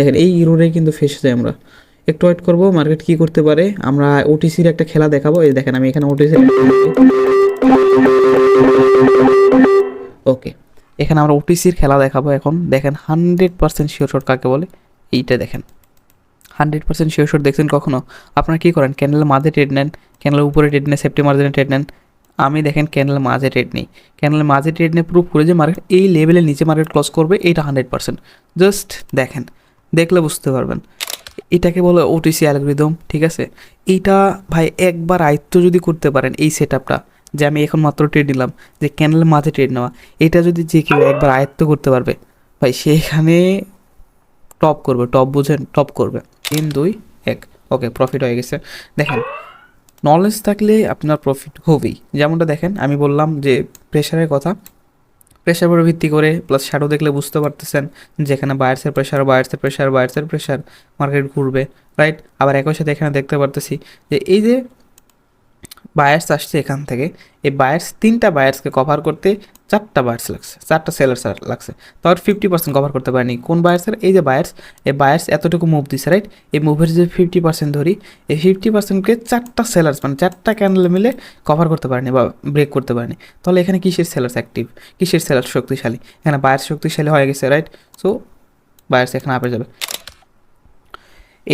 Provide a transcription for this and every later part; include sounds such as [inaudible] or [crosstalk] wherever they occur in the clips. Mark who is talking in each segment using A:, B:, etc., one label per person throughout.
A: দেখেন, এই ইউরোরে কিন্তু ফেসে যাই আমরা। একটু ওয়েট করব মার্কেট কি করতে পারে, আমরা ওটিসির একটা খেলা দেখাবো। এই দেখেন, আমি এখানে ওটিসির ওকে এখানে আমরা ওটিসির খেলা দেখাবো এখন। দেখেন হান্ড্রেড পার্সেন্ট শিওর কাকে বলে? এইটা দেখেন। হান্ড্রেড পার্সেন্ট শিওর দেখছেন কখনো? আপনারা কী করেন? ক্যান্ডেলের মাঝে ট্রেড নেন ক্যান্ডেলের উপরে ট্রেড নেন সেফটি মার্জিনে ট্রেড নেন। আমি দেখেন ক্যান্ডেলের মাঝে ট্রেড নেই। ক্যান্ডেলের মাঝে ট্রেড নিয়ে প্রুভ করে যে মার্কেট এই লেভেলের নিচে মার্কেট ক্লস করবে, এইটা হান্ড্রেড পার্সেন্ট জাস্ট দেখেন। দেখলে বুঝতে পারবেন। এটাকে বলে ওটিসি অ্যালগোরিদম ঠিক আছে? এইটা ভাই একবার আয়ত্ত যদি করতে পারেন এই সেট যে আমি এখন মাত্র ট্রেড নিলাম, যে ক্যানেলের মাঝে ট্রেড নেওয়া, এটা যদি যে কেউ একবার আয়ত্ত করতে পারবে, ভাই সেখানে টপ করবে টপ বুঝেন টপ করবে। তিন, দুই, এক ওকে প্রফিট হয়ে গেছে। দেখেন নলেজ থাকলে আপনার প্রফিট হবেই। যেমনটা দেখেন, আমি বললাম যে প্রেশারের কথা প্রেশার উপর ভিত্তি করে প্লাস শ্যাডো দেখলে বুঝতে পারতেছেন যেখানে বায়ার্সের প্রেশার বায়ার্সের প্রেশার বায়ার্সের প্রেশার মার্কেট ঘুরবে রাইট আবার একই সাথে এখানে দেখতে পারতেছি যে এই যে বায়ার্স আসছে এখান থেকে। এই বায়ার্স তিনটা বায়ার্সকে কভার করতে চারটা বায়ার্স লাগছে, চারটা সেলার্স লাগছে। তো আর ফিফটি পার্সেন্ট কভার করতে পারেনি। কোন বায়ার্সের এই যে বায়ার্স এই বায়ার্স এতটুকু মুভ দিছে রাইট এই মুভের যে ফিফটি পার্সেন্ট ধরি, এই ফিফটি পার্সেন্টকে চারটা সেলার্স মানে চারটা ক্যান্ডেল মিলে কভার করতে পারেনি বা ব্রেক করতে পারেনি। তাহলে এখানে কিসের সেলার্স অ্যাক্টিভ কিসের সেলার্স শক্তিশালী? এখানে বায়ার্স শক্তিশালী হয়ে গেছে রাইট সো বায়ার্স এখানে আপে যাবে।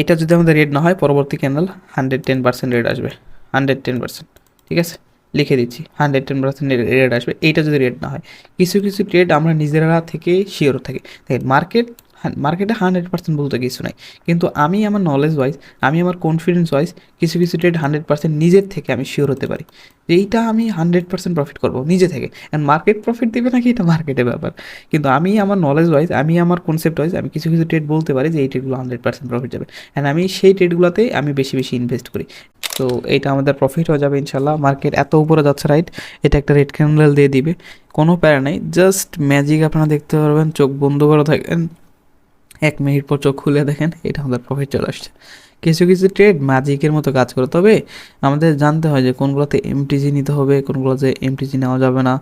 A: এটা যদি আমাদের রেড না হয়, পরবর্তী candle hundred ten percent red আসবে। Hundred ten percent. ঠিক আছে? লিখে দিচ্ছি, হান্ড্রেড টেন পার্সেন্ট রেট আসবে। এইটা যদি রেট না হয়। কিছু কিছু ট্রেড আমরা নিজেরা থেকে শিওর থাকি। দেখেন মার্কেট মার্কেটে হান্ড্রেড পার্সেন্ট বলতে কিছু নাই। কিন্তু আমি আমার নলেজ ওয়াইজ আমি আমার কনফিডেন্স ওয়াইজ কিছু কিছু ট্রেড হান্ড্রেড পার্সেন্ট নিজের থেকে আমি শিওর হতে পারি। যে এইটা আমি হান্ড্রেড পার্সেন্ট প্রফিট করব নিজে থেকে। অ্যান্ড মার্কেট প্রফিট দেবে নাকি এটা মার্কেটের ব্যাপার। কিন্তু আমি আমার নলেজ ওয়াইজ আমি আমার কনসেপ্ট ওয়াইজ আমি কিছু কিছু ট্রেড বলতে পারি যে এই ট্রেডগুলো হান্ড্রেড পার্সেন্ট প্রফিট যাবে। অ্যান্ড আমি সেই ট্রেডগুলোতেই আমি বেশি বেশি ইনভেস্ট করি। তো এইটা আমাদের প্রফিট হয়ে যাবে ইনশাল্লাহ মার্কেট এত উপরে যাচ্ছে রাইট এটা একটা রেড ক্যান্ডেল দিয়ে দিবে। কোনো প্যারা নেই। জাস্ট ম্যাজিক আপনারা দেখতে পারবেন, চোখ বন্ধ করে থাকেন। এক মিনিট পর চোখ খুলে দেখেন, এটা আমাদের প্রফিট চলে আসছে। কিছু কিছু ট্রেড ম্যাজিকের মতো কাজ করে। তবে আমাদের জানতে হয় যে কোনগুলোতে এমটিজি নিতে হবে, কোনগুলোতে এমটিজি নেওয়া যাবে না।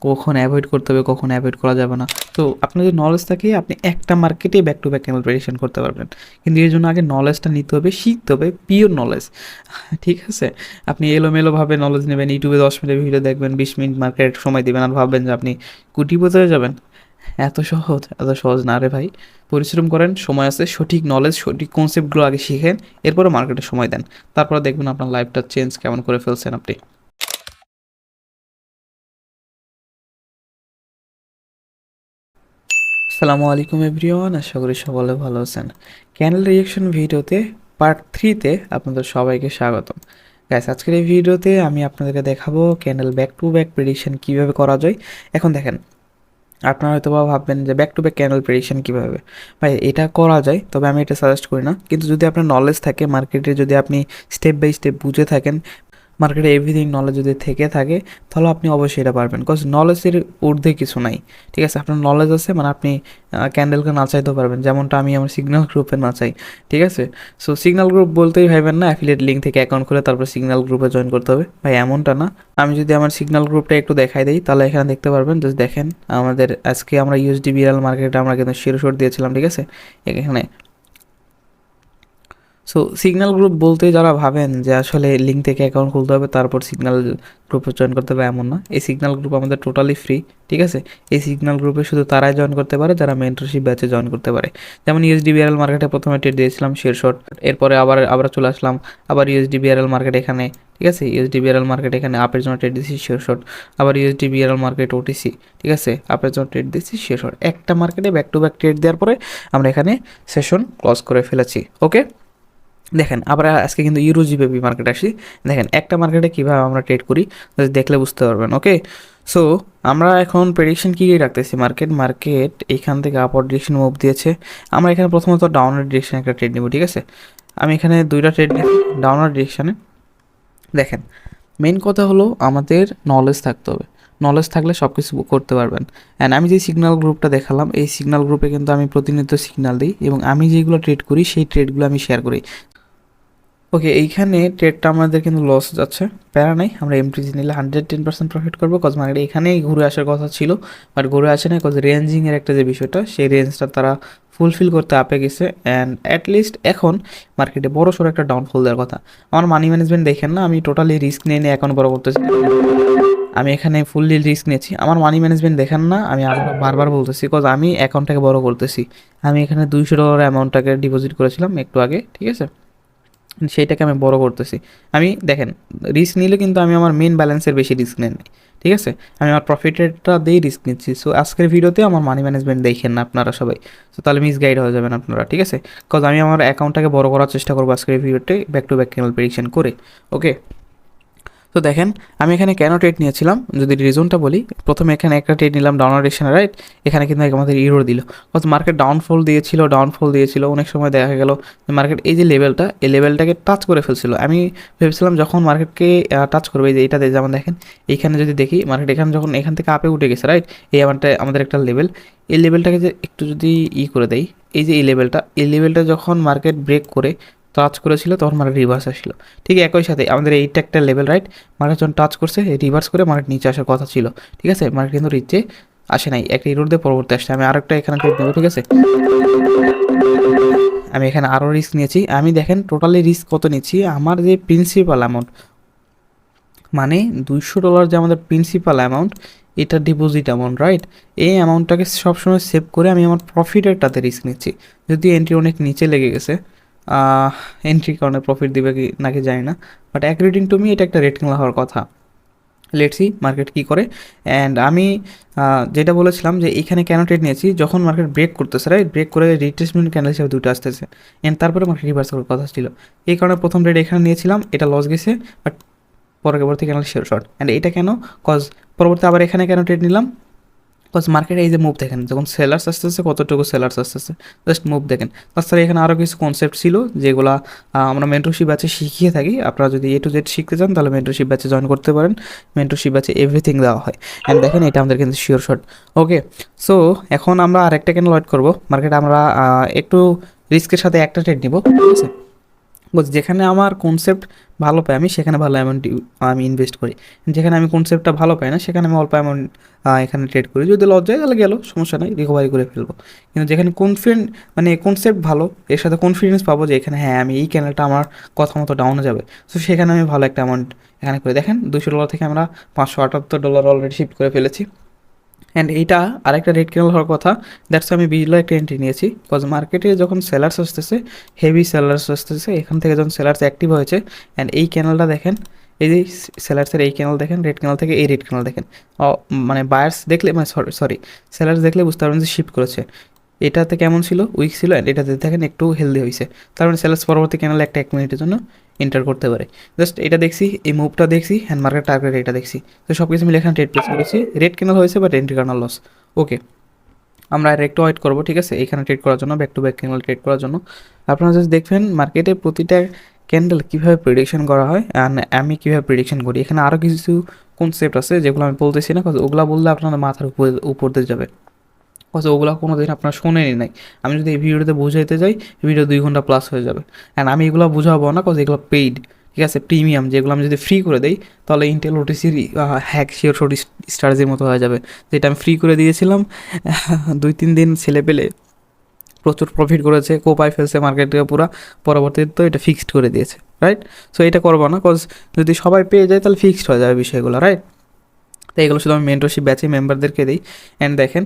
A: কখন অ্যাভয়েড করতে হবে, কখন অ্যাভয়েড করা যাবে না। তো আপনার যদি নলেজ থাকে, আপনি একটা মার্কেটে back to back candle prediction করতে পারবেন। কিন্তু এর জন্য আগে নলেজটা নিতে হবে, শিখতে হবে পিওর নলেজ [laughs] ঠিক আছে? আপনি এলোমেলোভাবে নলেজ নেবেন ইউটিউবে দশ মিনিট ভিডিও দেখবেন, বিশ মিনিট মার্কেট সময় দেবেন আর ভাববেন যে আপনি কুটিপতি যাবেন। এত সহজ এত সহজ না রে ভাই। পরিশ্রম করেন, সময় আছে, সঠিক নলেজ সঠিক কনসেপ্টগুলো আগে শিখেন এরপরে মার্কেটে সময় দেন। তারপরে দেখবেন আপনার লাইফটা চেঞ্জ কেমন করে ফেলছেন আপনি। আসসালামু আলাইকুম এভরিওয়ান, আশা করি সকলে ভালো আছেন। ক্যানেল রিয়েকশন ভিডিওতে পার্ট থ্রিতে আপনাদের সবাইকে স্বাগতম। গ্যাস আজকের এই ভিডিওতে আমি আপনাদেরকে দেখাবো candle back to back prediction কীভাবে করা যায়। এখন দেখেন, আপনারা হয়তো বা ভাববেন যে back to back candle prediction কীভাবে? ভাই, এটা করা যায়, তবে আমি এটা সাজেস্ট করি না। কিন্তু যদি আপনার নলেজ থাকে মার্কেটে যদি আপনি স্টেপ বাই স্টেপ বুঝে থাকেন মার্কেটে এভরিথিং নলেজ যদি থেকে থাকে, তাহলে আপনি অবশ্যই এটা পারবেন। বিকজ নলেজের ঊর্ধ্বে কিছু নাই। ঠিক আছে? আপনার নলেজ আছে মানে আপনি ক্যান্ডেলকে নাচাইতে পারবেন। যেমনটা আমি আমার সিগন্যাল গ্রুপে নাচাই ঠিক আছে? সো সিগন্যাল গ্রুপ বলতেই ভাবেন না অ্যাফিলিয়েট লিঙ্ক থেকে অ্যাকাউন্ট খুলে তারপর সিগন্যাল গ্রুপে জয়েন করতে হবে। ভাই, এমনটা না। আমি যদি আমার সিগন্যাল গ্রুপটা একটু দেখাই দিই, তাহলে এখানে দেখতে পারবেন জাস্ট দেখেন, আমাদের আজকে আমরা ইউএসডি বিরাল মার্কেটে আমরা কিন্তু শিরোশোর দিয়েছিলাম, ঠিক আছে? এখানে সো সিগন্যাল গ্রুপ বলতে যারা ভাবেন যে আসলে লিঙ্ক থেকে অ্যাকাউন্ট খুলতে হবে, তারপর সিগন্যাল গ্রুপে জয়েন করতে হবে, এমন না। এই সিগন্যাল গ্রুপ আমাদের টোটালি ফ্রি ঠিক আছে? এই সিগন্যাল গ্রুপে শুধু তারাই জয়েন করতে পারে, যারা মেন্টরশিপ ব্যাচে জয়েন করতে পারে। যেমন ইউএসডি বিআরএল মার্কেটে প্রথমে ট্রেড দিয়েছিলাম শেয়ার শট এরপরে আবার আবার চলে আসলাম, আবার ইউএসডি বিআরএল মার্কেট এখানে, ঠিক আছে? ইউএসডি বিআরএল মার্কেট এখানে আপের জন্য ট্রেড দিয়েছি শেয়ার শট আবার ইউএসডি বিআরএল মার্কেট ওটিসি ঠিক আছে? আপের জন্য ট্রেড দিয়েছি শেয়ার শট একটা মার্কেটে ব্যাক টু ব্যাক ট্রেড দেওয়ার পরে আমরা এখানে সেশন ক্লোজ করে ফেলেছি ওকে দেখেন, আবার আজকে কিন্তু ইউরো জিবিপি মার্কেট আসি। দেখেন, একটা মার্কেটে কীভাবে আমরা ট্রেড করি দেখলে বুঝতে পারবেন ওকে সো আমরা এখন প্রেডিকশন কী রাখতেছি? মার্কেট মার্কেট, এইখান থেকে আপর ডিরেকশন মুভ দিয়েছে। আমরা এখানে প্রথমত ডাউনের ডিরেকশন একটা ট্রেড নেব, ঠিক আছে? আমি এখানে দুইটা ট্রেড ডাউনার ডিরেকশানে দেখেন মেন কথা হলো আমাদের নলেজ থাকতে হবে। নলেজ থাকলে সব কিছু করতে পারবেন। অ্যান্ড আমি যে সিগনাল গ্রুপটা দেখালাম, এই সিগনাল গ্রুপে কিন্তু আমি প্রতিনিয়ত সিগনাল দিই এবং আমি যেগুলো ট্রেড করি, সেই ট্রেডগুলো আমি শেয়ার করি। ওকে এইখানে ট্রেডটা আমাদের কিন্তু লস যাচ্ছে। প্যারা নাই, আমরা এমটিজি নিলে হান্ড্রেড টেন পার্সেন্ট প্রফিট করব কজ মার্কেট এখানেই ঘুরে আসার কথা ছিল। বাট ঘুরে আসে না কজ রেঞ্জিংয়ের একটা যে বিষয়টা, সেই রেঞ্জটা তারা ফুলফিল করতে আপে গেছে। অ্যান্ড অ্যাটলিস্ট এখন মার্কেটে বড় সড়ো একটা ডাউনফল দেওয়ার কথা। আমার মানি ম্যানেজমেন্ট দেখেন না, আমি টোটালি রিস্ক নিয়ে নিয়ে অ্যাকাউন্ট বড় করতেছি। আমি এখানে ফুললি রিস্ক নিয়েছি। আমার মানি ম্যানেজমেন্ট দেখেন না, আমি আবার বারবার বলতেছি বিকজ আমি অ্যাকাউন্টটাকে বড় করতেছি। আমি এখানে দুইশো ডলার অ্যামাউন্টটাকে ডিপোজিট করেছিলাম একটু আগে, ঠিক আছে? সেইটাকে আমি বড় করতেছি। আমি, দেখেন রিস্ক নিলে কিন্তু আমি আমার মেন ব্যালেন্সের বেশি রিস্ক নেন ঠিক আছে? আমি আমার প্রফিটেরটা দিয়েই রিস্ক নিচ্ছি। সো আজকের ভিডিওতে আমার মানি ম্যানেজমেন্ট দেখেন না আপনারা সবাই। সো তাহলে মিস গাইড হয়ে যাবেন আপনারা, ঠিক আছে? বিকজ আমি আমার অ্যাকাউন্টটাকে বড় করার চেষ্টা করব আজকের ভিডিওতে back to back candle prediction করে ওকে তো দেখেন, আমি এখানে কেন ট্রেড নিয়েছিলাম? যদি রিজনটা বলি, প্রথমে এখানে একটা ট্রেড নিলাম ডাউন ডিরেকশনে রাইট এখানে কিন্তু আমাদের ইরোর দিল। কত মার্কেট ডাউনফল দিয়েছিল ডাউনফল দিয়েছিল, অনেক সময় দেখা গেল যে মার্কেট এই যে লেভেলটা এই লেভেলটাকে টাচ করে ফেলছিল। আমি ভেবেছিলাম যখন মার্কেটকে টাচ করবে যে এইটাতে যেমন দেখেন, এইখানে যদি দেখি মার্কেট এখানে যখন এখান থেকে আপে উঠে গেছে রাইট এই আমারটা, আমাদের একটা লেভেল এই লেভেলটাকে যে একটু যদি ই করে দেয় এই যে এই লেভেলটা এই লেভেলটা যখন মার্কেট ব্রেক করে টাচ করেছিল, তখন মার্কেট রিভার্স আসছিল। ঠিক একই সাথে আমাদের এইটা একটা লেভেল রাইট মার্কেট যখন টাচ করছে রিভার্স করে মার্কেট নিচে আসার কথা ছিল। ঠিক আছে? মার্কেট কিন্তু রিচে আসে নাই। একটা ইরোড দিয়ে পরবর্তী আসছে। আমি আরেকটা এখানে ট্রেড নেব ঠিক আছে? আমি এখানে আরও রিস্ক নিয়েছি। আমি দেখেন টোটালি রিস্ক কত নিচ্ছি? আমার যে প্রিন্সিপাল অ্যামাউন্ট মানে দুইশো ডলার যে আমাদের প্রিন্সিপাল অ্যামাউন্ট এটা ডিপোজিট অ্যামাউন্ট রাইট এই অ্যামাউন্টটাকে সবসময় সেভ করে আমি আমার প্রফিটেরটাতে রিস্ক নিচ্ছি। যদি এন্ট্রি অনেক নিচে লেগে গেছে এন্ট্রি কারণে প্রফিট দিবে কি নাকি জানি না বাট অ্যাক্রিডিং টু মি এটা একটা রেটিং হওয়ার কথা। লেটসি মার্কেট কী করে। অ্যান্ড আমি যেটা বলেছিলাম যে এখানে কেন ট্রেড নিয়েছি, যখন মার্কেট ব্রেক করতেছে রাইট ব্রেক করে রিট্রেসমেন্ট ক্যান্ডেল হিসেবে দুটো আসতেছে। অ্যান্ড তারপরে মার্কেট রিভার্স করার কথা ছিল। এই কারণে প্রথম ট্রেড এখানে নিয়েছিলাম, এটা লস গেছে বাট পরবর্তী ক্যান্ডেল শেয়ার শর্ট অ্যান্ড এটা কেন? কজ পরবর্তী আবার এখানে কেন ট্রেড নিলাম? কজ মার্কেটে এই যে মুভ দেখেন, যখন সেলার্স আসতেছে, কতটুকু সেলার্স আসতেছে জাস্ট মুভ দেখেন। তাছাড়া এখানে আরও কিছু কনসেপ্ট ছিল, যেগুলা আমরা মেন্টরশিপ ব্যাচে শিখিয়ে থাকি। আপনারা যদি এ টু জেড শিখতে চান, তাহলে মেন্টরশিপ ব্যাচে জয়েন করতে পারেন। মেন্টরশিপ ব্যাচে এভরিথিং দেওয়া হয়। অ্যান্ড দেখেন, এটা আমাদের কিন্তু শিওর শট ওকে সো এখন আমরা আরেকটা কেন লয়েড করব? মার্কেটে আমরা একটু রিস্কের সাথে একটা ট্রেড নিব। ঠিক আছে? বলছি, যেখানে আমার কনসেপ্ট ভালো পাই, আমি সেখানে ভালো অ্যামাউন্ট আমি ইনভেস্ট করি। যেখানে আমি কনসেপ্টটা ভালো পাই না, সেখানে আমি অল্প অ্যামাউন্ট এখানে ট্রেড করি। যদি লস যায় তাহলে গেলো, সমস্যা নাই রিকভারি করে ফেলব। কিন্তু যেখানে কনফিডেন্ট মানে কনসেপ্ট ভালো, এর সাথে কনফিডেন্স পাবো যে এখানে হ্যাঁ আমি এই ক্যানেলটা আমার কথা মতো ডাউনে যাবে। সো সেখানে আমি ভালো একটা অ্যামাউন্ট এখানে করে, দেখেন দুশো ডলার থেকে আমরা পাঁচশো আটাত্তর ডলার অলরেডি শিফট করে ফেলেছি। অ্যান্ড এইটা আরেকটা রেড ক্যানেল হওয়ার কথা। দ্যাটস আমি বিজলো একটা এন্ট্রি নিয়েছি। বিকজ মার্কেটে যখন সেলার্স আসতেছে হেভি সেলার্স আসতেছে, এখান থেকে যখন সেলার্স অ্যাক্টিভ হয়েছে অ্যান্ড এই ক্যানেলটা দেখেন, এই যে সেলার্সের এই ক্যানেল দেখেন রেড ক্যানেল থেকে এই রেড ক্যানেল দেখেন। মানে বায়ার্স দেখলে মানে সরি সরি সেলার্স দেখলে বুঝতে পারবেন যে শিফট করেছে। এটাতে কেমন ছিল? উইক ছিল অ্যান্ড এটাতে দেখেন একটু হেলদি হয়েছে তার মানে সেলার্স পরবর্তী ক্যানেল একটা এক মিনিটের জন্য এন্টার করতে পারে। জাস্ট এটা দেখছি, এই মুভটা দেখছি হ্যান্ড মার্কেট টার্গেট এটা দেখছি। তো সব কিছু মিলে এখানে ট্রেড প্লেস করেছি রেড ক্যানেল হয়েছে but entry candle loss okay আমরা আর একটু ওয়েট করব, ঠিক আছে? এখানে ট্রেড করার জন্য back to back candle trade করার জন্য। আপনারা জাস্ট দেখবেন মার্কেটে প্রতিটা ক্যান্ডেল কীভাবে প্রিডিকশন করা হয় আর আমি কীভাবে প্রিডিকশন করি? এখানে আরও কিছু কনসেপ্ট আছে যেগুলো আমি বলতেছি না ওগুলো বললে আপনাদের মাথার উপর উপর দিয়ে যাবে। কজ ওগুলো কোনো দিন আপনার শোনেনি নাই। আমি যদি এই ভিডিওতে বুঝাইতে যাই ভিডিও দুই ঘণ্টা প্লাস হয়ে যাবে। অ্যান্ড আমি এগুলো বুঝাবো না কজ এগুলো পেইড ঠিক আছে? প্রিমিয়াম যেগুলো আমি যদি ফ্রি করে দিই, তাহলে ইন্টেল ওটিসির হ্যাক শিওর শোর স্টার্জের মতো হয়ে যাবে। যেটা আমি ফ্রি করে দিয়েছিলাম, [laughs] দুই তিন দিন ছেলে পেলে প্রচুর প্রফিট করেছে, কোপায় ফেলছে মার্কেটে পুরো। পরবর্তীতে তো এটা ফিক্সড করে দিয়েছে রাইট সো এটা করব না কজ যদি সবাই পেয়ে যায়, তাহলে ফিক্সড হয়ে যাবে বিষয়গুলো রাইট তো এগুলো শুধু আমি মেন্টরশিপ ব্যাচে মেম্বারদেরকে দিই। অ্যান্ড দেখেন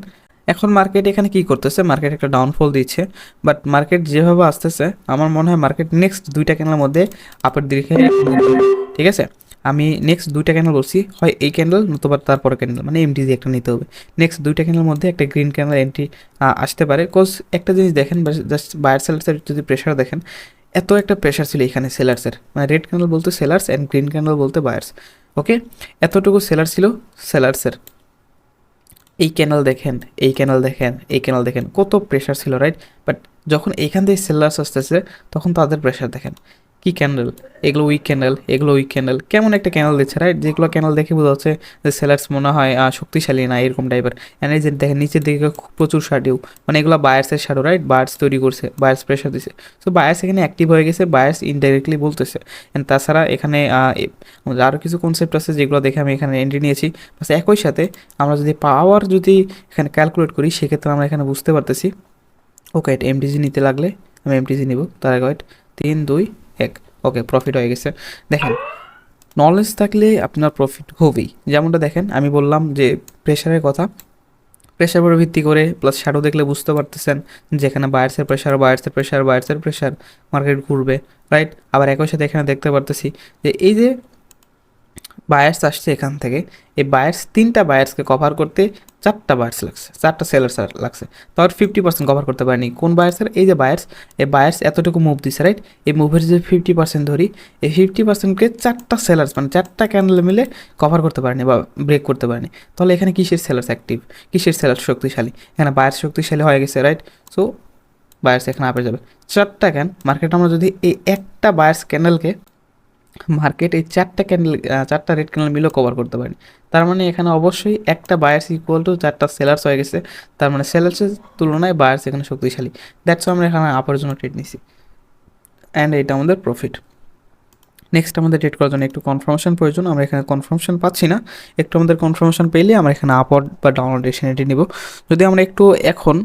A: এখন মার্কেট এখানে কি করতেছে? মার্কেট একটা ডাউনফল দিচ্ছে বাট মার্কেট যেভাবে আসতেছে, আমার মনে হয় মার্কেট নেক্সট দুইটা ক্যানেলের মধ্যে আপের দিকে ঠিক আছে? আমি নেক্সট দুইটা ক্যানেল বলছি, হয় এই ক্যান্ডেল নতুবা তারপরে ক্যান্ডেল মানে এমটিজি একটা নিতে হবে। নেক্সট দুইটা ক্যান্ডেলের মধ্যে একটা গ্রিন ক্যান্ডেল এন্ট্রি আসতে পারে। কোজ একটা জিনিস দেখেন জাস্ট বায়ার সেলার্সের যদি প্রেশার দেখেন, এত একটা প্রেশার ছিল এখানে সেলার্সের মানে রেড ক্যান্ডেল বলতে সেলার্স অ্যান্ড গ্রিন ক্যান্ডেল বলতে বায়ার্স ওকে এতটুকু সেলার ছিল সেলার্সের এই ক্যানেল দেখেন, এই ক্যানেল দেখেন, এই ক্যানেল দেখেন। কত প্রেশার ছিল রাইট বাট যখন এইখান থেকে সেলার্স আসতেছে, তখন তাদের প্রেশার দেখেন। কি ক্যান্ডেল এগুলো উইক ক্যান্ডেল এগুলো উইক ক্যান্ডেল কেমন একটা ক্যান্ডেল দিচ্ছে রাইট যেগুলো ক্যান্ডেল দেখে বোঝা যাচ্ছে যে সেলার্স মনে হয় শক্তিশালী না, এরকম টাইপের এই যে দেখেন, নিচের দিকে প্রচুর শাডিউ মানে এগুলো বায়ার্সের শাডো রাইট বায়ার্স তৈরি করছে বায়ার্স প্রেশার দিছে। সো বায়ার্স এখানে অ্যাক্টিভ হয়ে গেছে বায়ার্স ইনডাইরেক্টলি বলতেছে। অ্যান্ড তাছাড়া এখানে আরও কিছু কনসেপ্ট আছে যেগুলো দেখে আমি এখানে এন্ট্রি নিয়েছি। বাস একই সাথে আমরা যদি পাওয়ার যদি এখানে ক্যালকুলেট করি, সেক্ষেত্রে আমরা এখানে বুঝতে পারতেছি। ওকে এটা এমটিজি নিতে লাগলে, আমি এমটিজি নিব, তার আগে তিন, দুই ওকে প্রফিট হয়ে গেছে। দেখেন নলেজ থাকলে আপনার প্রফিট হবেই। যেমনটা দেখেন, আমি বললাম যে প্রেশারের কথা। প্রেশার উপর ভিত্তি করে প্লাস শ্যাডো দেখলে বুঝতে পারতেছেন যেখানে বায়ার্সের প্রেশার বায়ার্সের প্রেশার বায়ার্সের প্রেশার মার্কেট ঘুরবে রাইট আবার একই সাথে এখানে দেখতে পারতেছি যে এই যে বায়ার্স আসছে এখান থেকে, এই বায়ার্স তিনটা বায়ার্সকে কভার করতে চারটা বায়ার্স লাগছে, চারটা সেলার্স লাগছে। তো আর ফিফটি পার্সেন্ট কভার করতে পারেনি। কোন বায়ার্সের এই যে বায়ার্স এই বায়ার্স এতটুকু মুভ দিছে রাইট এই মুভের যে ফিফটি পার্সেন্ট ধরি, এই ফিফটি পার্সেন্টকে চারটা সেলার্স মানে চারটা ক্যান্ডেল মিলে কভার করতে পারেনি বা ব্রেক করতে পারেনি। তাহলে এখানে কিসের সেলার্স অ্যাক্টিভ কিসের সেলার্স শক্তিশালী? এখানে বায়ার্স শক্তিশালী হয়ে গেছে রাইট সো বায়ার্স এখানে আপে যাবে। চারটা ক্যান মার্কেট আমরা যদি এই একটা বায়ার্স ক্যান্ডেলকে মার্কেট এই চারটা ক্যান্ডেল চারটা রেড ক্যান্ডেল মিলেও কভার করতে পারি তার মানে এখানে অবশ্যই একটা বায়ার্স ইকুয়াল টু চারটা সেলার্স হয়ে গেছে। তার মানে সেলার্সের তুলনায় বায়ার্স এখানে শক্তিশালী। দ্যাটস আমরা এখানে আপার জন্য ট্রেড নিছি। অ্যান্ড এটা আমাদের প্রফিট নেক্সট আমাদের ট্রেড করার জন্য একটু কনফার্মেশন প্রয়োজন। আমরা এখানে কনফার্মেশন পাচ্ছি না। একটু আমাদের কনফার্মেশন পেলে আমরা এখানে আপওয়ার্ড বা ডাউনলোড ডিরেকশন এটি নিব। যদি আমরা একটু এখন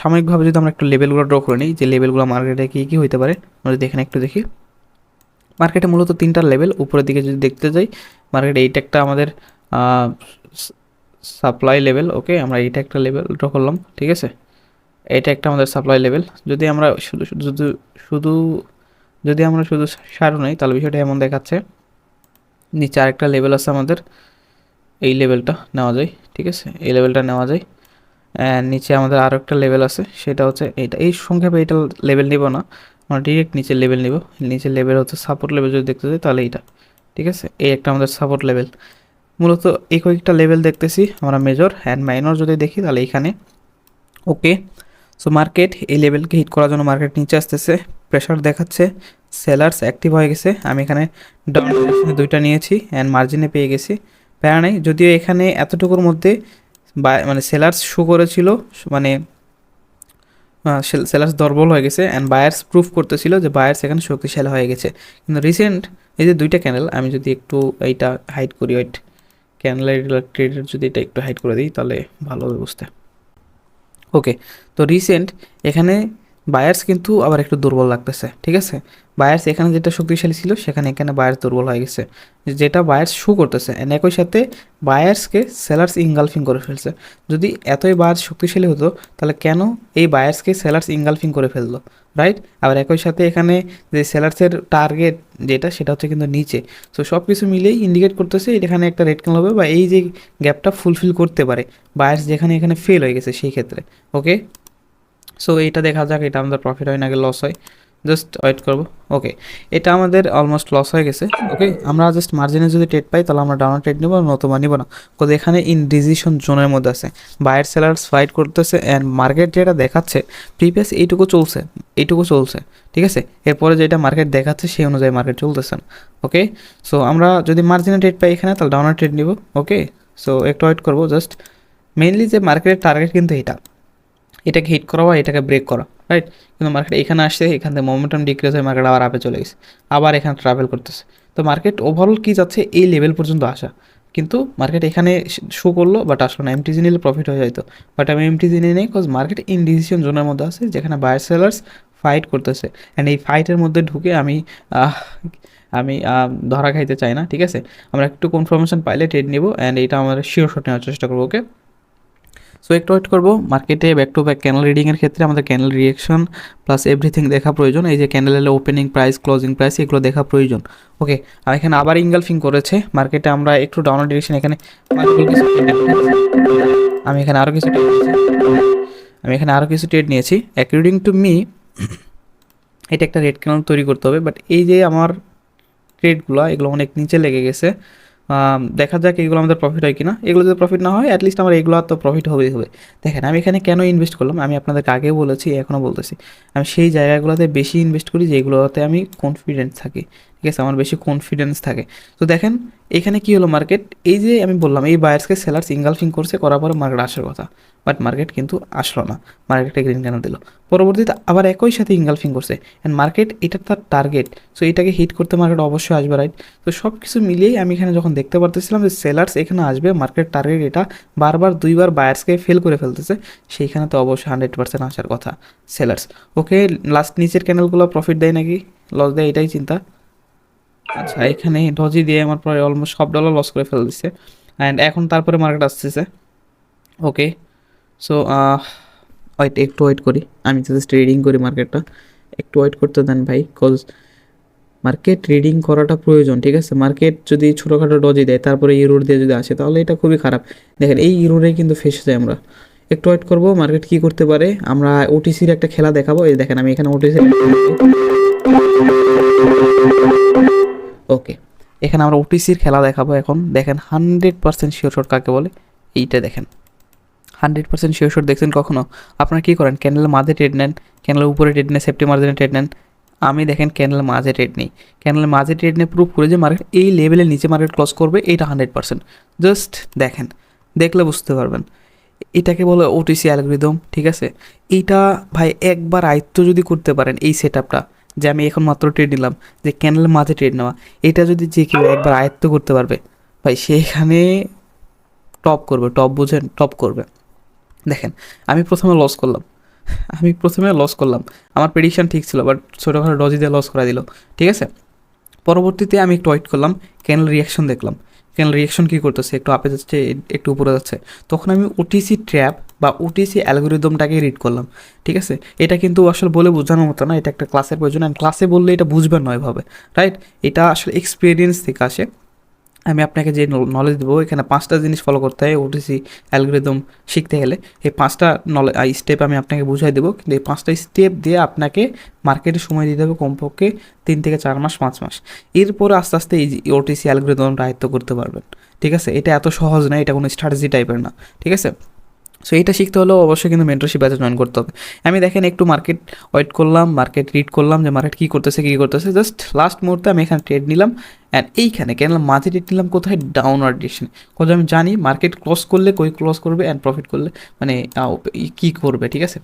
A: সাময়িকভাবে যদি আমরা একটু লেভেলগুলো ড্র করে নিই, যে লেভেলগুলো মার্কেটে কী কী হইতে পারে, আমরা যদি এখানে একটু দেখি। মার্কেটে মূলত তিনটা লেভেল, উপরের দিকে যদি দেখতে যাই, মার্কেটে এইটা একটা আমাদের সাপ্লাই লেভেল ওকে আমরা এইটা একটা লেভেল ড্র করলাম, ঠিক আছে? এটা একটা আমাদের সাপ্লাই লেভেল যদি আমরা শুধু শুধু শুধু যদি আমরা শুধু সারও নেই, তাহলে বিষয়টা এমন দেখাচ্ছে, নিচে আরেকটা লেভেল আছে আমাদের, এই লেভেলটা নেওয়া যায়, ঠিক আছে? এই লেভেলটা নেওয়া যায়। নিচে আমাদের আরও একটা লেভেল আছে, সেটা হচ্ছে এইটা। এই সংক্ষেপে এইটা লেভেল নিব না। আমরা ডিরেক্ট নিচে লেভেল নেব। নিচে লেভেল হচ্ছে সাপোর্ট লেভেল যদি দেখতে যাই তাহলে এইটা। ঠিক আছে? এই একটা আমাদের সাপোর্ট লেভেল মূলত এই কয়েকটা লেভেল দেখতেছি আমরা মেজর অ্যান্ড মাইনর যদি দেখি তাহলে এইখানে ওকে সো মার্কেট এই লেভেলকে হিট করার জন্য মার্কেট নিচে আসতেছে। প্রেশার দেখাচ্ছে। সেলার্স অ্যাক্টিভ হয়ে গেছে। আমি এখানে ডাউন দুইটা নিয়েছি অ্যান্ড মার্জিনে পেয়ে গেছি। প্যারা নেই। যদিও এখানে এতটুকুর মধ্যে মানে সেলার্স শো করেছিল মানে সেলার্স দুর্বল হয়ে গেছে অ্যান্ড বায়ার্স প্রুফ করতেছিল যে বায়ার্স এখানে শক্তিশালী হয়ে গেছে। কিন্তু রিসেন্ট এই যে দুইটা ক্যানেল আমি যদি একটু এইটা হাইড করি ওইট ক্যানেলের ট্রেডের যদি এটা একটু হাইড করে দিই, তাহলে ভালো হবে ওকে তো রিসেন্ট এখানে বায়ার্স কিন্তু আবার একটু দুর্বল লাগতেছে, ঠিক আছে? বায়ার্স এখানে যেটা শক্তিশালী ছিল, সেখানে এখানে বায়ার্স দুর্বল হয়ে গেছে। যেটা বায়ার্স শু করতেছে অ্যান্ড একই সাথে বায়ার্সকে সেলার্স ইনগালফিং করে ফেলছে। যদি এতই বায়ার্স শক্তিশালী হতো, তাহলে কেন এই বায়ার্সকে সেলার্স ইনগালফিং করে ফেলল রাইট আবার একই সাথে এখানে যে সেলার্সের টার্গেট যেটা, সেটা হচ্ছে কিন্তু নিচে। সো সব কিছু মিলেই ইন্ডিকেট করতেছে এখানে একটা রেড ক্যান্ডেল হবে বা এই যে গ্যাপটা ফুলফিল করতে পারে। বায়ার্স যেখানে এখানে ফেল হয়ে গেছে, সেই ক্ষেত্রে ওকে সো এইটা দেখা যাক, এটা আমাদের প্রফিট হয় নাকি লস হয়। জাস্ট ওয়েট করব। ওকে এটা আমাদের অলমোস্ট লস হয়ে গেছে। ওকে আমরা জাস্ট মার্জিনে যদি ট্রেড পাই, তাহলে আমরা ডাউন ট্রেড নেব, নতুবা নিব না। কারণ এখানে ইন ডিসিশন জোনের মধ্যে আছে। বায়ার সেলার্স ফাইট করতেছে অ্যান্ড মার্কেট যেটা দেখাচ্ছে প্রিভিয়াস এইটুকু চলছে এইটুকু চলছে, ঠিক আছে? এরপরে যেটা মার্কেট দেখাচ্ছে, সেই অনুযায়ী মার্কেট চলতেছে না। ওকে সো আমরা যদি মার্জিনে ট্রেড পাই এখানে, তাহলে ডাউন ট্রেড নিব। ওকে সো একটু ওয়েট করব জাস্ট মেইনলি যে মার্কেটের টার্গেট কিন্তু এটা। এটাকে হিট করা বা এটাকে ব্রেক করা রাইট কিন্তু মার্কেট এখানে আসছে, এখান থেকে মোমেন্টাম ডিক্রিজ হয়ে মার্কেট আবার আপে চলে গেছে, আবার এখানে ট্রাভেল করতেছে। তো মার্কেট ওভারঅল কী যাচ্ছে? এই লেভেল পর্যন্ত আসা। কিন্তু মার্কেট এখানে শো করল বাট আসলো না। এমটিজি নিলে প্রফিট হয়ে যেত বাট আমি এমটিজি নিয়ে নেই বিকজ মার্কেট ইনডিসিশন জোনের মধ্যে আছে, যেখানে বায়ার সেলার্স ফাইট করতেছে। অ্যান্ড এই ফাইটের মধ্যে ঢুকে আমি আমি ধরা খাইতে চাই না, ঠিক আছে? আমরা একটু কনফার্মেশন পাইলে ট্রেড নিব অ্যান্ড এটা আমরা শিওর শট নেওয়ার চেষ্টা করব ওকে সো একটু ওয়েট করব। মার্কেটে ব্যাক টু ব্যাক ক্যানেল রিডিংয়ের ক্ষেত্রে আমাদের ক্যানেল রিয়েকশন প্লাস এভরিথিং দেখা প্রয়োজন। এই যে ক্যান্ডেলের ওপেনিং প্রাইস ক্লোজিং প্রাইস এগুলো দেখা প্রয়োজন। ওকে আর এখানে আবার ইঙ্গালফিং করেছে। মার্কেটে আমরা একটু ডাউন ডিরেকশন এখানে আমি এখানে আরও কিছু আমি এখানে আরও কিছু ট্রেড নিয়েছি। অ্যাকর্ডিং টু মি এটা একটা রেড ক্যানেল তৈরি করতে হবে। বাট এই যে আমার ট্রেডগুলো এগুলো অনেক নিচে লেগে গেছে। দেখা যাক এগুলো আমাদের প্রফিট হয় কিনা। এগুলো যদি প্রফিট না হয় অ্যাটলিস্ট আমার এগুলো তো প্রফিট হবেই হবে দেখেন, আমি এখানে কেন ইনভেস্ট করলাম? আমি আপনাদেরকে আগেও বলেছি, এখনও বলতেছি। আমি সেই জায়গাগুলোতে বেশি ইনভেস্ট করি যেগুলোতে আমি কনফিডেন্ট থাকি। আছে আমার বেশি কনফিডেন্স থাকে। তো দেখেন, এখানে কি হলো মার্কেট এই যে আমি বললাম, এই বায়ার্সকে সেলার্স ইঙ্গালফিং করছে, করার পরে মার্কেট আসার কথা। বাট মার্কেট কিন্তু আসলো না। মার্কেটে গ্রিন কেন দিল? পরবর্তীতে আবার একই সাথে ইঙ্গালফিং করছে। অ্যান্ড মার্কেট এটা তার টার্গেট সো এটাকে হিট করতে মার্কেট অবশ্যই আসবে রাইট তো সব কিছু মিলিয়েই আমি এখানে যখন দেখতে পারতেছিলাম যে সেলার্স এখানে আসবে মার্কেট টার্গেট এটা বারবার দুইবার বায়ার্সকে ফেল করে ফেলতেছে, সেইখানে তো অবশ্যই হান্ড্রেড পার্সেন্ট আসার কথা সেলার্স ওকে লাস্ট নিচের ক্যানেলগুলো প্রফিট দেয় নাকি? লস দেয়, এটাই চিন্তা। আচ্ছা এখানে ডজি দিয়ে আমার প্রায় অলমোস্ট সব ডলার লস করে ফেলে দিচ্ছে অ্যান্ড এখন তারপরে মার্কেট আসতেছে। ওকে সো ওয়েট একটু ওয়েট করি। আমি জাস্ট রিডিং করি মার্কেটটা একটু ওয়েট করতে দেন ভাই কজ মার্কেট রিডিং করাটা প্রয়োজন, ঠিক আছে? মার্কেট যদি ছোটোখাটো ডজি দেয়, তারপরে ইউরোর দিয়ে যদি আসে, তাহলে এটা খুবই খারাপ। দেখেন, এই ইউরোরে কিন্তু ফেসে যায় আমরা। একটু ওয়েট করব মার্কেট কি করতে পারে? আমরা ওটিসির একটা খেলা দেখাবো। এই দেখেন, আমি এখানে ওটিসির ওকে এখানে আমরা ওটিসির খেলা দেখাবো এখন। দেখেন হান্ড্রেড পার্সেন্ট শিওর শট কাকে বলে? এইটা দেখেন। হান্ড্রেড পার্সেন্ট শিওর শট দেখছেন কখনো? আপনারা কী করেন? ক্যানেলের মাঝে ট্রেড নেন। ক্যানেলের উপরে ট্রেড নেন সেফটি মার্জিনে ট্রেড নেন। আমি দেখেন ক্যানেলের মাঝে ট্রেড নেই। ক্যানেলের মাঝে ট্রেড নিয়ে প্রুভ করে যে মার্কেট এই লেভেলের নিচে মার্কেট ক্লস করবে, এইটা হান্ড্রেড পার্সেন্ট জাস্ট দেখেন, দেখলে বুঝতে পারবেন। এটাকে বলে ওটিসি অ্যালগরিদম ঠিক আছে? এইটা ভাই একবার আয়ত্ত যদি করতে পারেন এই সেট আপটা যে আমি এখন মাত্র ট্রেড নিলাম, যে ক্যানেলের মাঝে ট্রেড নেওয়া, এটা যদি যে কেউ একবার আয়ত্ত করতে পারবে, ভাই সেখানে টপ করবে টপ বোঝেন টপ করবে। দেখেন, আমি প্রথমে লস করলাম, আমি প্রথমে লস করলাম, আমার প্রেডিকশন ঠিক ছিল বাট ছোটোখাটো ডজি দিয়ে লস করা দিল, ঠিক আছে? পরবর্তীতে আমি একটু ওয়েট করলাম ক্যানেল রিয়াকশন দেখলাম ক্যানেল রিয়াকশন কী করতেছে, একটু আপে যাচ্ছে, একটু উপরে যাচ্ছে, তখন আমি ওটিসি ট্র্যাপ বা ওটিসি অ্যালগোরিদমটাকে রিড করলাম, ঠিক আছে? এটা কিন্তু আসলে বলে বোঝানোর মতো না, এটা একটা ক্লাসের প্রয়োজন অ্যান্ড ক্লাসে বললে এটা বুঝবেন না এভাবে রাইট এটা আসলে এক্সপিরিয়েন্স থেকে আসে। আমি আপনাকে যে নলেজ দেবো, এখানে পাঁচটা জিনিস ফলো করতে হয় ওটিসি অ্যালগোরিদম শিখতে গেলে। এই পাঁচটা নলেজ স্টেপ আমি আপনাকে বুঝাই দেবো, কিন্তু এই পাঁচটা স্টেপ দিয়ে আপনাকে মার্কেটে সময় দিতে হবে কমপক্ষে তিন থেকে চার মাস, পাঁচ মাস। এরপরে আস্তে আস্তে এই ওটিসি অ্যালগোরিদমটা আয়ত্ত করতে পারবেন, ঠিক আছে? এটা এত সহজ না, এটা কোনো স্ট্র্যাটেজি টাইপের না, ঠিক আছে? সো এইটা শিখতে হলেও অবশ্যই কিন্তু মেন্টরশিপ ব্যাচে জয়েন করতে হবে। আমি দেখেন একটু মার্কেট ওয়েট করলাম মার্কেট রিড করলাম যে মার্কেট কী করতেছে কী করতেছে। জাস্ট লাস্ট মুহূর্তে আমি এখানে ট্রেড নিলাম অ্যান্ড এইখানে কেন মাঝে ট্রেড নিলাম, কোথায় ডাউনওয়ার্ড ডিরেকশন কোথাও আমি জানি মার্কেট ক্লস করলে, কই ক্লস করবে অ্যান্ড প্রফিট করলে মানে কী করবে, ঠিক আছে?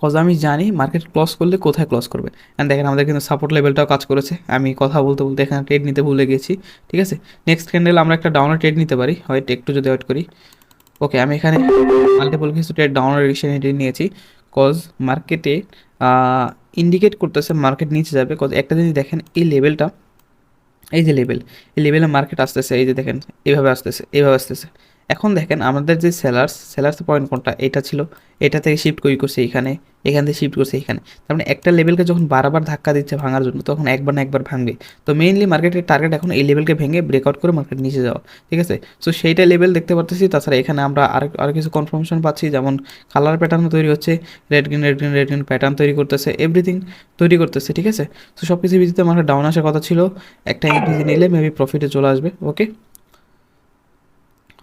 A: কজ আমি জানি মার্কেট ক্লস করলে কোথায় ক্লস করবে। অ্যান্ড দেখেন আমাদের কিন্তু সাপোর্ট লেভেলটাও কাজ করেছে। আমি কথা বলতে বলতে এখানে ট্রেড নিতে ভুলে গেছি, ঠিক আছে? নেক্সট ক্যান্ডেল আমরা একটা ডাউনের ট্রেড নিতে পারি। হয়তো একটু যদি ওয়েট করি। ওকে আমি এখানে মাল্টিপল কিছু ট্রেড ডাউন এটি নিয়েছি কজ মার্কেটে ইন্ডিকেট করতেছে মার্কেট নিচে যাবে। কজ একটা জিনিস দেখেন, এই লেভেলটা এই যে লেভেল এই লেভেলে মার্কেট আসতেছে, এই যে দেখেন এইভাবে আসতেছে এইভাবে আসতেছে। এখন দেখেন আমাদের যে সেলার্স সেলার্স পয়েন্ট কোনটা? এটা ছিল, এটা থেকে শিফট করি করছে এখানে, এখান থেকে শিফট করছে এখানে। তার মানে একটা লেভেলকে যখন বারবার ধাক্কা দিচ্ছে ভাঙার জন্য, তখন একবার না একবার ভাঙবে। তো মেইনলি মার্কেটের টার্গেট এখন এই লেভেলকে ভেঙে ব্রেকআউট করে মার্কেট নিচে যাওয়া, ঠিক আছে? সো সেইটা লেভেল দেখতে পারতেছি। তাছাড়া এখানে আমরা আর আরও কিছু কনফার্মেশন পাচ্ছি, যেমন কালার প্যাটার্ন তৈরি হচ্ছে red green red green red green pattern তৈরি করতেছে এভরিথিং তৈরি করতেছে, ঠিক আছে? তো সব কিছু ভিত্তিতে মার্কেট ডাউন আসার কথা ছিল। একটা এন্ট্রি নিলে মেবি প্রফিটে চলে আসবে ওকে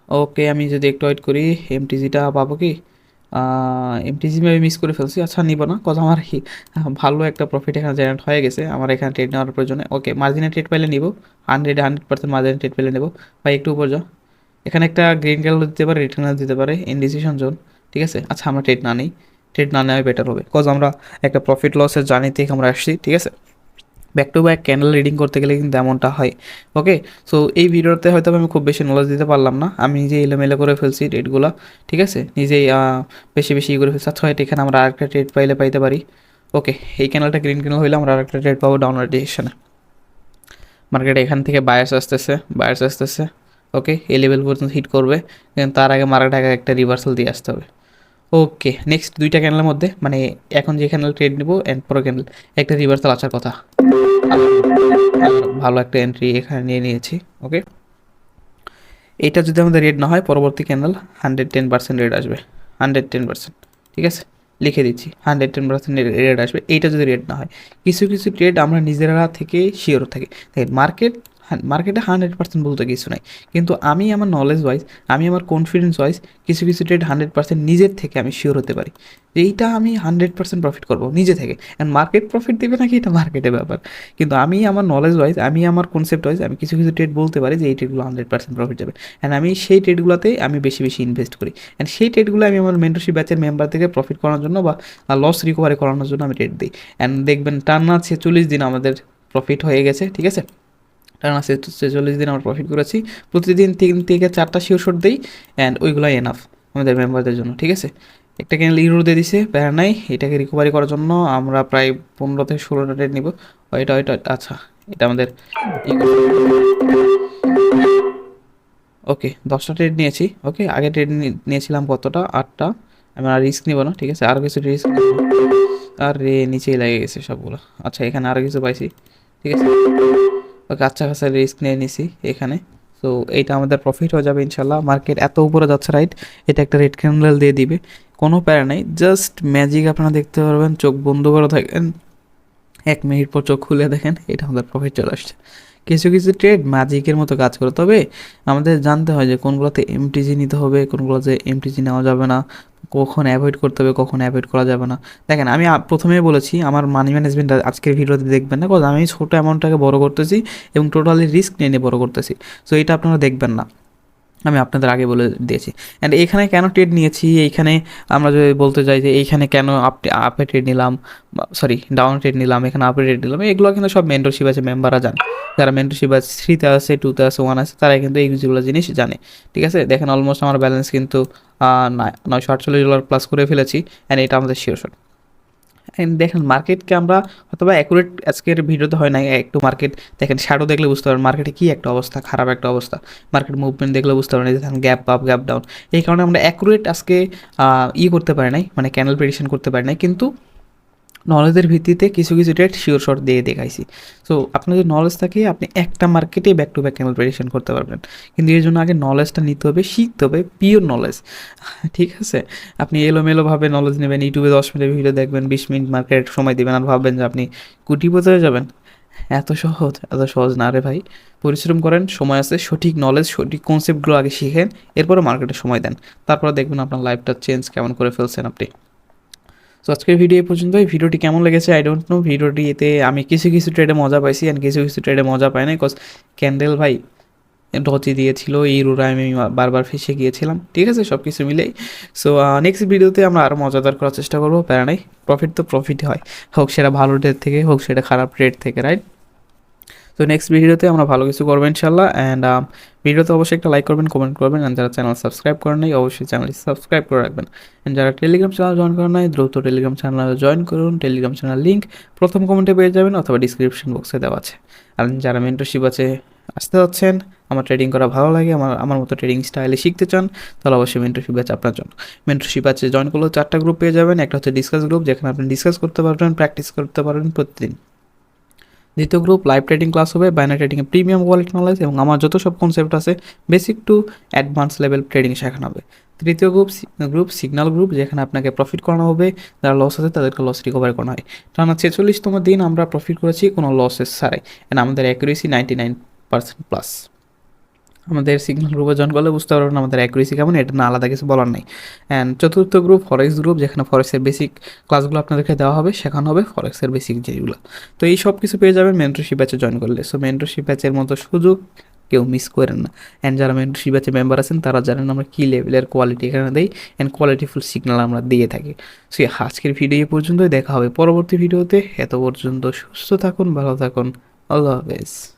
A: ওকে আমি যদি একটু ওয়েট করি এমটিজিটা পাবো কি? এমটিজি আমি মিস করে ফেলছি আচ্ছা নিব না কথা আমার ভালো একটা প্রফিট এখানে জেনারেট হয়ে গেছে, আমার এখানে ট্রেড নেওয়ার প্রয়োজনে। ওকে মার্জিনে ট্রেড পাইলে নিব হান্ড্রেড হান্ড্রেড পার্সেন্ট মার্জিনে ট্রেড পেলে নেব। বা একটু উপর যাও। এখানে একটা গ্রিন কালার দিতে পারে রেড কালার দিতে পারে ইনডিসিশন জোন ঠিক আছে? আচ্ছা আমরা ট্রেড না নিই ট্রেড না নেওয়াই বেটার হবে কজ আমরা একটা প্রফিট লসের জার্নি থেকে আমরা আসছি, ঠিক আছে? Back to back candle reading করতে গেলে কিন্তু এমনটা হয় ওকে সো এই ভিডিওতে হয়তো আমি খুব বেশি নলেজ দিতে পারলাম না। আমি নিজে এলোমেলো করে ফেলছি ডেটগুলো ঠিক আছে? নিজেই বেশি বেশি করে ফেলছি। আচ্ছা হয়তো এখানে আমরা আরেকটা ট্রেড পাইলে পাইতে পারি ওকে এই ক্যানেলটা গ্রিন ক্যানেল হইলে আমরা আরেকটা ট্রেড পাবো ডাউনলোড ডিরেকশনে মার্কেটে এখান থেকে বায়ার্স আসতেছে বায়ার্স আসতেছে ওকে এই লেভেল পর্যন্ত হিট করবে তার আগে মার্কেট আগে একটা রিভার্সাল দিয়ে আসতে হবে। ওকে নেক্সট দুইটা ক্যানেলের মধ্যে মানে এখন যে ক্যানেল ট্রেড নেব অ্যান্ড পরো ক্যানেল একটা রিভার্সাল আসার কথা। ভালো একটা এন্ট্রি এখানে নিয়ে নিয়েছি ওকে এটা যদি আমাদের রেড না হয়, পরবর্তী candle hundred ten percent red আসবে হান্ড্রেড টেন পার্সেন্ট ঠিক আছে? লিখে দিচ্ছি হান্ড্রেড টেন পার্সেন্ট রেড আসবে। এইটা যদি রেড না হয়, কিছু কিছু ট্রেড আমরা নিজেরা থেকে শিওর থাকি। দেখেন মার্কেট মার্কেটে হান্ড্রেড পার্সেন্ট বলতে কিছু নাই। কিন্তু আমি আমার নলেজ ওয়াইজ আমি আমার কনফিডেন্স ওয়াইজ কিছু কিছু ট্রেড হান্ড্রেড পার্সেন্ট নিজের থেকে আমি শিওর হতে পারি। যে এইটা আমি হান্ড্রেড পার্সেন্ট প্রফিট করব নিজে থেকে। অ্যান্ড মার্কেট প্রফিট দেবে নাকি এটা মার্কেটের ব্যাপার। কিন্তু আমি আমার নলেজ ওয়াইজ আমি আমার কনসেপ্ট ওয়াইজ আমি কিছু কিছু ট্রেড বলতে পারি যে এই ট্রেডগুলো হান্ড্রেড পার্সেন্ট প্রফিট যাবে। অ্যান্ড আমি সেই ট্রেডগুলোতে আমি বেশি বেশি ইনভেস্ট করি। অ্যান্ড সেই ট্রেডগুলো আমি আমার মেন্টরশিপ ব্যাচের মেম্বার থেকে প্রফিট করার জন্য বা লস রিকভারি করানোর জন্য আমি ট্রেড দিই। অ্যান্ড দেখবেন টানা ছেচল্লিশ দিন আমাদের প্রফিট হয়ে গেছে, ঠিক আছে? টানা ছেচল্লিশ দিন আমরা প্রফিট করেছি। প্রতিদিন তিন থেকে চারটা শিওর দিই অ্যান্ড ওইগুলো এনাফ আমাদের মেম্বারদের জন্য, ঠিক আছে? একটা ক্যানেল ইউরো দিয়ে দিছে, প্যারা নাই, এটাকে রিকভারি করার জন্য আমরা প্রায় পনেরো থেকে ষোলোটা ট্রেড নিব। এটা এটা আচ্ছা এটা আমাদের ওকে দশটা ট্রেড নিয়েছি ওকে আগে ট্রেড নিয়েছিলাম কতটা? আটটা। আমি আর রিস্ক নিব না, ঠিক আছে? আরও কিছু রিস্ক আর রে নিচেই লেগে গেছে সবগুলো। আচ্ছা এখানে আরও কিছু পাইছি, ঠিক আছে? ওকে কাঁচা রিস্ক নিয়ে নিছি এখানে। তো এইটা আমাদের প্রফিট হয়ে যাবে ইনশাল্লাহ মার্কেট এত উপরে যাচ্ছে রাইট এটা একটা রেড ক্যান্ডেল দিয়ে দিবে। কোনো প্যারা নেই জাস্ট ম্যাজিক আপনারা দেখতে পারবেন, চোখ বন্ধ করে থাকেন, এক মিনিট পর চোখ খুলে দেখেন, এটা আমাদের প্রফিট চলে আসছে। কিছু কিছু ট্রেড ম্যাজিকের মতো কাজ করে। তবে আমাদের জানতে হয় যে কোনগুলোতে এমটিজি নিতে হবে কোনগুলোতে এমটিজি নেওয়া যাবে না, কখন অ্যাভয়েড করতে হবে, কখন অ্যাভয়েড করা যাবে না। দেখেন, আমি প্রথমেই বলেছি, আমার মানি ম্যানেজমেন্ট আজকের ভিডিওতে দেখবেন না কারণ আমি ছোটো অ্যামাউন্টটাকে বড় করতেছি এবং টোটালি রিস্ক নিয়ে নিয়ে বড় করতেছি। সো এটা আপনারা দেখবেন না। আমি আপনাদের আগে বলে দিয়েছি। অ্যান্ড এখানে কেন ট্রেড নিয়েছি? এইখানে আমরা যদি বলতে চাই যে এইখানে কেন আপ আপে ট্রেড নিলাম সরি ডাউন ট্রেড নিলাম, এখানে আপে ট্রেড নিলাম, এগুলো কিন্তু সব মেন্টরশিপ আছে মেম্বাররা জানে। যারা মেন্টরশিপ আছে থ্রিতে আছে টুতে আছে ওয়ান আছে তারা কিন্তু এইগুলো জিনিস জানে। ঠিক আছে? দেখেন অলমোস্ট আমার ব্যালেন্স কিন্তু নয়শো আটচল্লিশ ডলার প্লাস করে ফেলেছি অ্যান্ড এটা আমাদের শিওর শট দেখেন মার্কেটকে আমরা অথবা অ্যাকুরেট আজকের ভিডিওতে হয় না একটু মার্কেট দেখেন শ্যাডো দেখলে বুঝতে পারেন মার্কেটে কী একটা অবস্থা, খারাপ একটা অবস্থা। মার্কেট মুভমেন্ট দেখলে বুঝতে পারেন যে দেখেন গ্যাপ আপ গ্যাপ ডাউন এই কারণে আমরা অ্যাকুরেট আজকে ইয়ে করতে পারি নাই মানে ক্যানেল প্রেডিশন করতে পারি নাই, কিন্তু নলেজের ভিত্তিতে কিছু কিছু ডেট শিওর শর্ট দিয়ে দেখাইছি। সো আপনার যদি নলেজ থাকে, আপনি একটা মার্কেটে back to back candle prediction করতে পারবেন। কিন্তু এর জন্য আগে নলেজটা নিতে হবে, শিখতে হবে পিওর নলেজ ঠিক আছে? আপনি এলোমেলোভাবে নলেজ নেবেন ইউটিউবে দশ মিনিট ভিডিও দেখবেন, বিশ মিনিট মার্কেট সময় দেবেন, আর ভাববেন যে আপনি কুটিপতি হয়ে যাবেন। এত সহজ এত সহজ না রে ভাই। পরিশ্রম করেন, সময় আছে, সঠিক নলেজ সঠিক কনসেপ্টগুলো আগে শিখেন এরপরে মার্কেটে সময় দেন। তারপরে দেখবেন আপনার লাইফটা চেঞ্জ কেমন করে ফেলছেন আপনি। তো আজকের ভিডিও পর্যন্ত এই ভিডিওটি কেমন লেগেছে? আই ডোন্ট নো ভিডিওটিতে আমি কিছু কিছু ট্রেডে মজা পাইছি অ্যান্ড কিছু কিছু ট্রেডে মজা পাই না বিকজ ক্যান্ডেল ভাই ডচি দিয়েছিল, এই রুরা আমি বারবার ফেসে গিয়েছিলাম। ঠিক আছে সব কিছু মিলেই সো নেক্সট ভিডিওতে আমরা আরও মজাদার করার চেষ্টা করব। প্যারা নাই। প্রফিট তো প্রফিটই হয়। হোক সেটা ভালো ট্রেড থেকে, হোক সেটা খারাপ ট্রেড থেকে রাইট তো নেক্সট ভিডিওতে আমরা ভালো কিছু করব ইনশাল্লাহ অ্যান্ড ভিডিওতে অবশ্যই একটা লাইক করবেন কমেন্ট করবেন অ্যান্ড যারা চ্যানেল সাবস্ক্রাইব করেন নাই, অবশ্যই চ্যানেলটি সাবস্ক্রাইব করে রাখবেন। অ্যান্ড যারা টেলিগ্রাম চ্যানেল জয়েন করেন নাই, দ্রুত টেলিগ্রাম চ্যানেল জয়েন করুন। টেলিগ্রাম চ্যানেল লিঙ্ক প্রথম কমেন্টে পেয়ে যাবেন অথবা ডিসক্রিপশন বক্সে দেওয়া আছে। আর যারা মেন্টরশিপ আছে, আসতে যাচ্ছেন, আমার ট্রেডিং করা ভালো লাগে, আমার আমার মতো ট্রেডিং স্টাইলে শিখতে চান, তাহলে অবশ্যই মেন্টরশিপ আছে আপনার জন্য। মেন্টরশিপ আছে জয়েন করলেও চারটা গ্রুপ পেয়ে যাবেন, একটা হচ্ছে ডিসকাস গ্রুপ যেখানে আপনি ডিসকাস করতে পারবেন প্র্যাকটিস করতে পারবেন প্রতিদিন। দ্বিতীয় গ্রুপ লাইভ ট্রেডিং ক্লাস হবে বাইনারি ট্রেডিংয়ে প্রিমিয়াম কোয়ালিটি নলেজ এবং আমার যত সব কনসেপ্ট আছে basic to advance level trading শেখানো হবে। তৃতীয় গ্রুপ গ্রুপ সিগনাল গ্রুপ যেখানে আপনাকে প্রফিট করানো হবে, যারা লস আছে তাদেরকে লস রিকভার করানো হয়। টানা ছেচল্লিশতম দিন আমরা প্রফিট করেছি কোনো লসেস ছাড়াই অ্যান্ড আমাদের accuracy ninety nine percent plus আমাদের সিগন্যাল গ্রুপে জয়েন করলে বুঝতে পারবেন আমাদের অ্যাকুরেসি কেমন, এটা না আলাদা কিছু বলার নেই। অ্যান্ড চতুর্থ গ্রুপ ফরেক্স গ্রুপ যেখানে ফরেক্সের বেসিক ক্লাসগুলো আপনাদেরকে দেওয়া হবে, সেখানে হবে ফরেক্সের বেসিক যেগুলো তো এই সব কিছু পেয়ে যাবেন মেন্টরশিপ ব্যাচে জয়েন করলে। সো মেন্টরশিপ ব্যাচের মতো সুযোগ কেউ মিস করেন না। অ্যান্ড যারা মেন্টরশিপ ব্যাচে মেম্বার আছেন, তারা জানেন আমরা কী লেভেলের কোয়ালিটি এখানে দেই অ্যান্ড কোয়ালিটিফুল সিগন্যাল আমরা দিয়ে থাকি। সো আজকের ভিডিও পর্যন্তই, দেখা হবে পরবর্তী ভিডিওতে এত পর্যন্ত সুস্থ থাকুন, ভালো থাকুন। আল্লাহ হাফেজ।